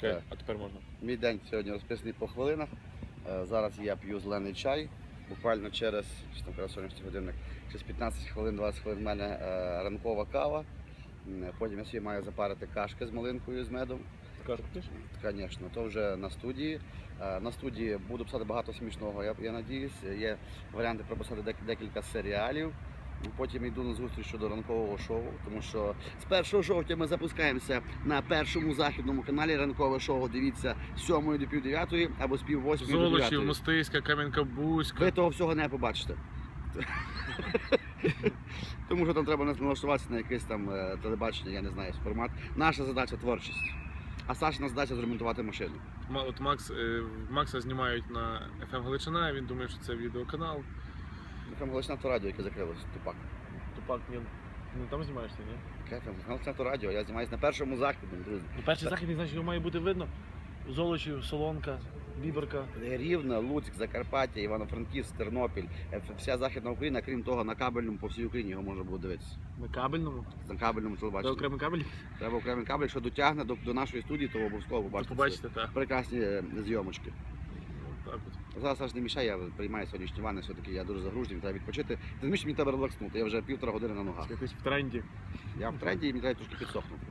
Чекай, Так. а тепер можна. Мій день сьогодні розписаний по хвилинах. Е, Зараз я п'ю зелений чай. Буквально через там якраз сьогоднішній годинник, через 15 хвилин, 20 хвилин в мене е, ранкова кава. Потім я собі маю запарити кашки з малинкою з медом. Ти? Звісно, то вже на студії. Е, На студії буду писати багато смішного, я, я надіюсь. Є варіанти прописати дек- декілька серіалів. Потім йду на зустріч щодо ранкового шоу, тому що з 1 жовтня ми запускаємося на першому західному каналі ранкове шоу. Дивіться з 7 до пів 9 або з пів 8 до Золочів, Мостиська, Кам'янка-Бузька. Ви того всього не побачите. Тому що там треба налаштуватися на якесь там е, телебачення, я не знаю, формат. Наша задача творчість. А Сашина задача зремонтувати машину. Ма- От Макс, е, Макса знімають на FM Галичина, він думає, що це відеоканал. Там Галична то радіо, яке закрилось, тупак. Тупак, ні, не там знімаєшся, ні? Яке там Галична то радіо, я знімаюся на першому західному, друзі. Ну, перший західний, значить, його має бути видно. Золочів, Солонка, Біберка. Рівне, Луцьк, Закарпаття, Івано-Франківськ, Тернопіль, е, вся західна Україна, крім того, на кабельному по всій Україні його можна було дивитися. На кабельному. На кабельному телебаченні. окремий кабель. Треба окремий кабель, якщо дотягне до, до нашої студії, то обов'язково побачите. Побачите, так. Прекрасні е, зйомочки. Так от. Зараз аж не мішає, я приймаю сьогоднішні ванни, все-таки я дуже загружений, треба відпочити. Ти розумієш, мені треба релакснути, я вже півтора години на ногах. Якось в тренді. Я в тренді і мені треба трошки підсохнути.